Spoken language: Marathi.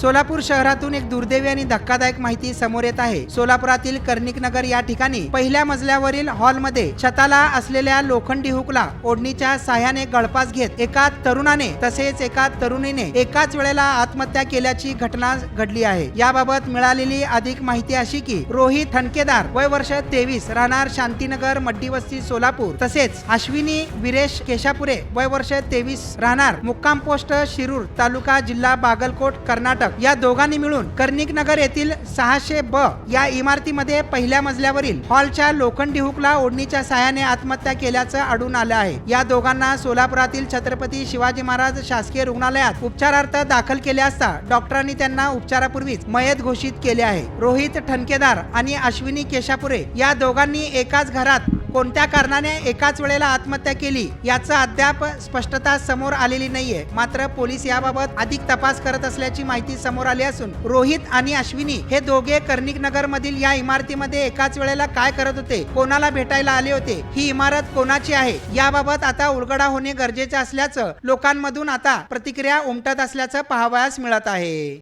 सोलापूर शहरातून एक दुर्दैवी आणि धक्कादायक माहिती समोर येत आहे. सोलापुरातील कर्णिक नगर या ठिकाणी पहिल्या मजल्यावरील हॉलमध्ये छताला असलेल्या लोखंडी हुकला ओढणीच्या साह्याने गळपास घेत एका तरुणाने तसेच एका तरुणीने एकाच वेळेला आत्महत्या केल्याची घटना घडली आहे. याबाबत मिळालेली अधिक माहिती अशी की रोहित ठणकेदार वय वर्ष तेवीस राहणार शांतीनगर मड्डी वस्ती सोलापूर. तसेच अश्विनी विरेश केशापुरे वय वर्ष तेवीस राहणार मुक्काम पोस्ट शिरूर तालुका जिल्हा बागलकोट कर्नाटक. या दोघांनी मिळून कर्णिक नगर येथील सहाशे ब या इमारतीमध्ये पहिल्या मजल्यावरील हॉलच्या लोखंडी हुकला ओढणीच्या सहाय्याने आत्महत्या केल्याचं आढळून आलं आहे. या दोघांना सोलापुरातील छत्रपती शिवाजी महाराज शासकीय रुग्णालयात उपचारार्थ दाखल केले असता डॉक्टरांनी त्यांना उपचारापूर्वीच मयत घोषित केले आहे. रोहित ठणकेदार आणि अश्विनी केशापुरे या दोघांनी एकाच घरात कोणत्या कारणाने एकाच वेळेला आत्महत्या केली याचं अद्याप स्पष्टता समोर आलेली नाहीये. मात्र पोलीस याबाबत अधिक तपास करत असल्याची माहिती समोर आली असून रोहित आणि अश्विनी हे दोघे कर्णिक नगर मधील या इमारतीमध्ये एकाच वेळेला काय करत होते कोणाला भेटायला आले होते ही इमारत कोणाची आहे याबाबत आता उलगडा होणे गरजेचे असल्याचं लोकांमधून आता प्रतिक्रिया उमटत असल्याचं पाहावयास मिळत आहे.